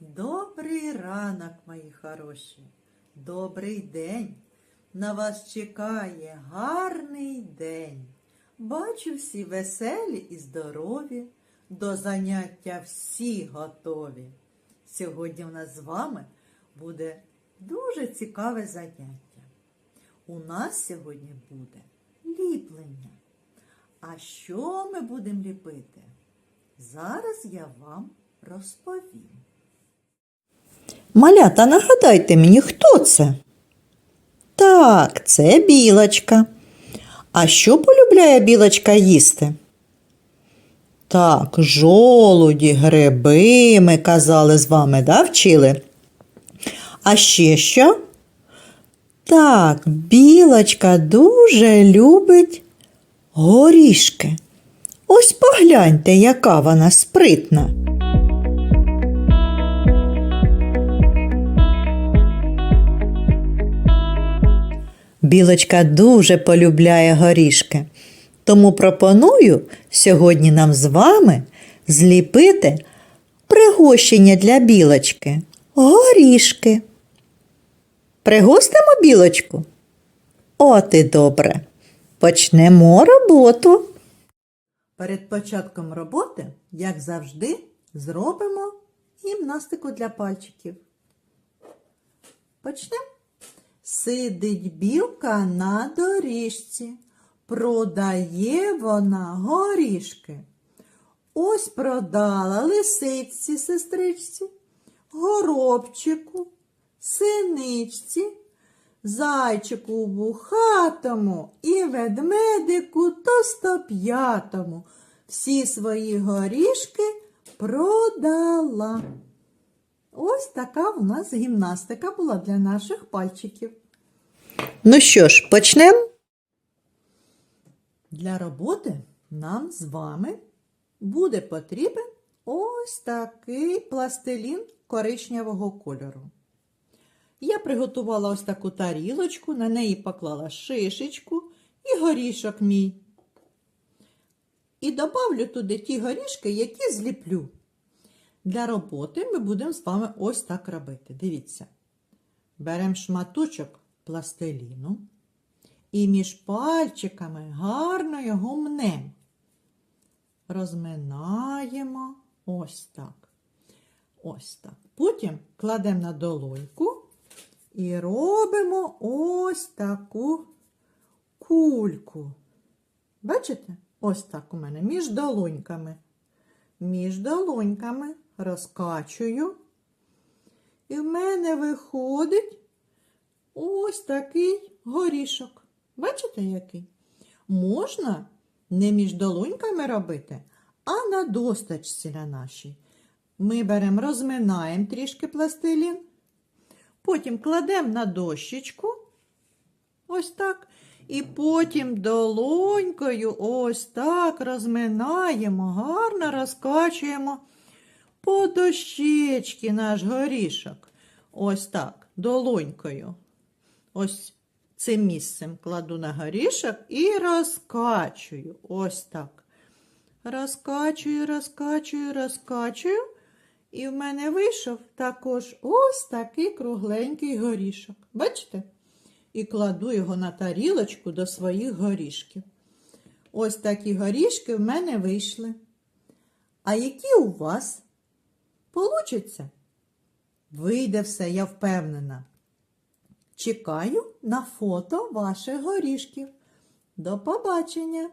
Добрий ранок, мої хороші, добрий день. На вас чекає гарний день. Бачу всі веселі і здорові, до заняття всі готові. Сьогодні в нас з вами буде дуже цікаве заняття. У нас сьогодні буде ліплення. А що ми будемо ліпити? Зараз я вам розповім. Малята, нагадайте мені, хто це? Так, це білочка. А що полюбляє білочка їсти? Так, жолуді, гриби, ми казали з вами, да, вчили? А ще що? Так, білочка дуже любить горішки. Ось погляньте, яка вона спритна. Білочка дуже полюбляє горішки. Тому пропоную сьогодні нам з вами зліпити пригощення для білочки горішки. Пригостимо білочку? От і добре. Почнемо роботу. Перед початком роботи, як завжди, зробимо гімнастику для пальчиків. Почнемо. Сидить білка на доріжці, продає вона горішки. Ось продала лисичці сестричці, горобчику, синичці, зайчику вухатому і ведмедику тостоп'ятому. Всі свої горішки продала. Ось така у нас гімнастика була для наших пальчиків. Ну що ж, почнемо? Для роботи нам з вами буде потрібен ось такий пластилін коричневого кольору. Я приготувала ось таку тарілочку, на неї поклала шишечку і горішок мій. І добавлю туди ті горішки, які зліплю. Для роботи ми будемо з вами ось так робити. Дивіться. Беремо шматочок пластиліну і між пальчиками гарно його мнемо. Розминаємо ось так. Ось так. Потім кладемо на долоньку і робимо ось таку кульку. Бачите? Ось так у мене між долоньками. Між долоньками розкачую. І в мене виходить ось такий горішок. Бачите, який? Можна не між долоньками робити, а на досточці на нашій. Ми беремо, розминаємо трішки пластилін, потім кладемо на дощечку, ось так, і потім долонькою ось так розминаємо, гарно розкачуємо по дощечці наш горішок. Ось так, долонькою. Ось цим місцем кладу на горішок і розкачую. Ось так. Розкачую, розкачую, розкачую. І в мене вийшов також ось такий кругленький горішок. Бачите? І кладу його на тарілочку до своїх горішків. Ось такі горішки в мене вийшли. А які у вас получаться? Вийде все, я впевнена. Чекаю на фото ваших горішків. До побачення!